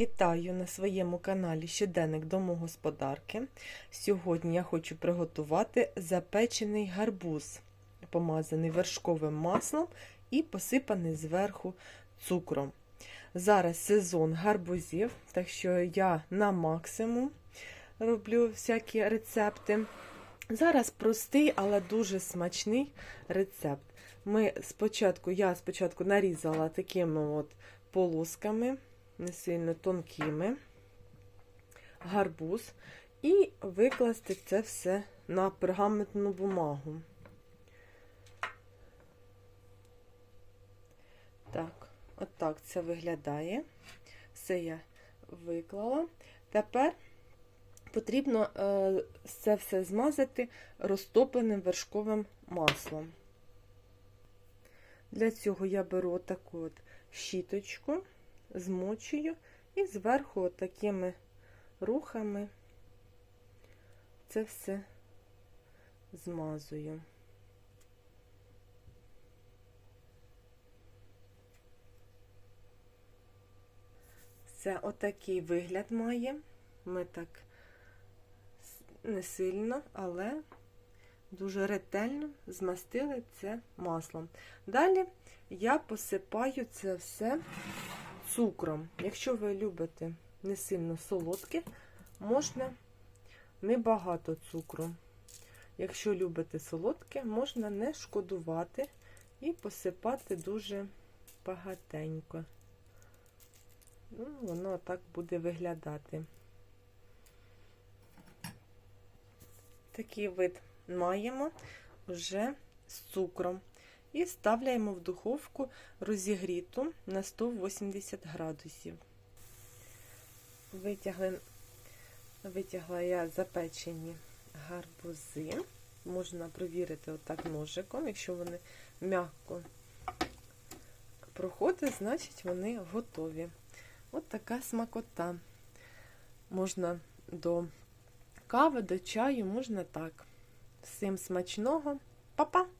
Вітаю на своєму каналі Щоденник домогосподарки. Сьогодні я хочу приготувати запечений гарбуз, помазаний вершковим маслом і посипаний зверху цукром. Зараз сезон гарбузів, так що я на максимум роблю всякі рецепти. Зараз простий, але дуже смачний рецепт. Ми спочатку, Я спочатку нарізала такими от полосками не сильно тонкими, гарбуз, і викласти це все на пергаментну бумагу. Так, отак це виглядає. Все я виклала. Тепер потрібно е, це все змазати розтопленим вершковим маслом. Для цього я беру отаку от щіточку змочую і зверху такими рухами це все змазую. Це отакий вигляд має. Ми так не сильно, але дуже ретельно змастили це маслом. Далі я посипаю це все цукром. Якщо ви любите не сильно солодке, можна небагато цукру. Якщо любите солодке, можна не шкодувати і посипати дуже багатенько. Ну, Воно так буде виглядати. Такий вид маємо вже з цукром. І ставляємо в духовку розігріту на 180 градусів. Витягли, витягла я запечені гарбузи. Можна провірити отак ножиком. Якщо вони м'яко проходять, значить вони готові. От така смакота. Можна до кави, до чаю, можна так. Всім смачного. Па-па!